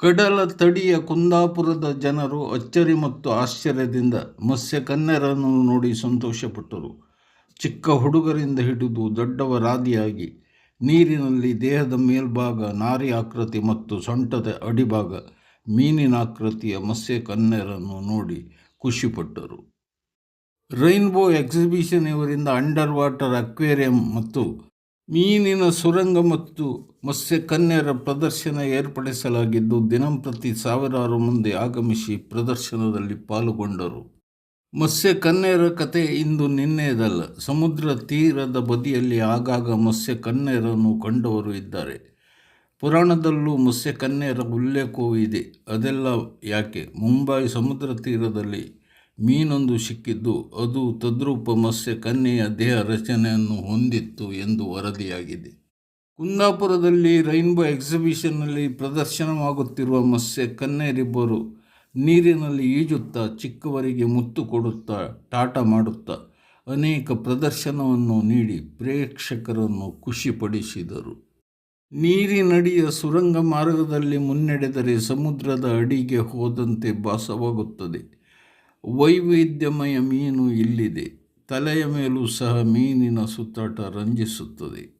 ಕಡಲ ತಡಿಯ ಕುಂದಾಪುರದ ಜನರು ಅಚ್ಚರಿ ಮತ್ತು ಆಶ್ಚರ್ಯದಿಂದ ಮತ್ಸ್ಯಕನ್ಯರನ್ನು ನೋಡಿ ಸಂತೋಷಪಟ್ಟರು. ಚಿಕ್ಕ ಹುಡುಗರಿಂದ ಹಿಡಿದು ದೊಡ್ಡವರಾದಿಯಾಗಿ ನೀರಿನಲ್ಲಿ ದೇಹದ ಮೇಲ್ಭಾಗ ನಾರಿ ಆಕೃತಿ ಮತ್ತು ಸೊಂಟದ ಅಡಿಭಾಗ ಮೀನಿನ ಆಕೃತಿಯ ಮತ್ಸ್ಯಕನ್ಯರನ್ನು ನೋಡಿ ಖುಷಿಪಟ್ಟರು. ರೈನ್ಬೋ ಎಕ್ಸಿಬಿಷನ್ ಇವರಿಂದ ಅಂಡರ್ ವಾಟರ್ ಅಕ್ವೇರಿಯಂ ಮತ್ತು ಮೀನಿನ ಸುರಂಗ ಮತ್ತು ಮತ್ಸ್ಯಕನ್ಯರ ಪ್ರದರ್ಶನ ಏರ್ಪಡಿಸಲಾಗಿದ್ದು ದಿನಂಪ್ರತಿ ಸಾವಿರಾರು ಮಂದಿ ಆಗಮಿಸಿ ಪ್ರದರ್ಶನದಲ್ಲಿ ಪಾಲ್ಗೊಂಡರು. ಮತ್ಸ್ಯಕನ್ಯರ ಕತೆ ಇಂದು ನಿನ್ನೆಯದಲ್ಲ ಸಮುದ್ರ ತೀರದ ಬದಿಯಲ್ಲಿ ಆಗಾಗ ಮತ್ಸ್ಯಕನ್ಯರನ್ನು ಕಂಡವರು ಇದ್ದಾರೆ. ಪುರಾಣದಲ್ಲೂ ಮತ್ಸ್ಯಕನ್ಯರ ಉಲ್ಲೇಖವೂ ಇದೆ. ಅದೆಲ್ಲ ಯಾಕೆ? ಮುಂಬೈ ಸಮುದ್ರ ತೀರದಲ್ಲಿ ಮೀನೊಂದು ಸಿಕ್ಕಿದ್ದು, ಅದು ತದ್ರೂಪ ಮತ್ಸ್ಯ ಕನ್ಯೆಯ ದೇಹ ರಚನೆಯನ್ನು ಹೊಂದಿತ್ತು ಎಂದು ವರದಿಯಾಗಿದೆ. ಕುಂದಾಪುರದಲ್ಲಿ ರೈನ್ಬೋ ಎಕ್ಸಿಬಿಷನ್ನಲ್ಲಿ ಪ್ರದರ್ಶನವಾಗುತ್ತಿರುವ ಮತ್ಸ್ಯ ಮತ್ಸ್ಯಕನ್ಯರಿಬ್ಬರು ನೀರಿನಲ್ಲಿ ಈಜುತ್ತಾ ಚಿಕ್ಕವರಿಗೆ ಮುತ್ತು ಕೊಡುತ್ತಾ ಟಾಟ ಮಾಡುತ್ತಾ ಅನೇಕ ಪ್ರದರ್ಶನವನ್ನು ನೀಡಿ ಪ್ರೇಕ್ಷಕರನ್ನು ಖುಷಿಪಡಿಸಿದರು. ನೀರಿನಡಿಯ ಸುರಂಗ ಮಾರ್ಗದಲ್ಲಿ ಮುನ್ನಡೆದರೆ ಸಮುದ್ರದ ಅಡಿಗೆ ಹೋದಂತೆ ಭಾಸವಾಗುತ್ತದೆ. ವೈವಿಧ್ಯಮಯ ಮೀನು ಇಲ್ಲಿದೆ. ತಲೆಯ ಮೇಲೂ ಸಹ ಮೀನಿನ ಸುತ್ತಾಟ ರಂಜಿಸುತ್ತದೆ.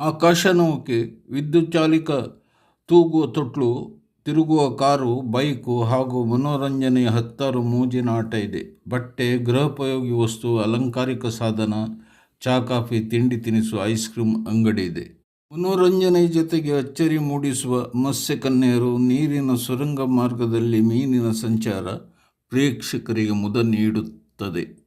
ಆಕಾಶನೌಕೆ ವಿದ್ಯುತ್ ಚಾಲಿತ ತೂಗುವ ತೊಟ್ಲು, ತಿರುಗುವ ಕಾರು, ಬೈಕು ಹಾಗೂ ಮನೋರಂಜನೆಯ ಹತ್ತಾರು ಮೋಜಿನ ಆಟ ಇದೆ. ಬಟ್ಟೆ, ಗೃಹೋಪಯೋಗಿ ವಸ್ತು, ಅಲಂಕಾರಿಕ ಸಾಧನ ಚಾ ಕಾಫಿ, ತಿಂಡಿ ತಿನಿಸು, ಐಸ್ ಕ್ರೀಮ್ ಅಂಗಡಿ ಇದೆ. ಮನೋರಂಜನೆಯ ಜೊತೆಗೆ ಅಚ್ಚರಿ ಮೂಡಿಸುವ ಮತ್ಸ್ಯಕನ್ಯರು ನೀರಿನ ಸುರಂಗ ಮಾರ್ಗದಲ್ಲಿ ಮೀನಿನ ಸಂಚಾರ ಪ್ರೇಕ್ಷಕರಿಗೆ ಮುದ ನೀಡುತ್ತದೆ.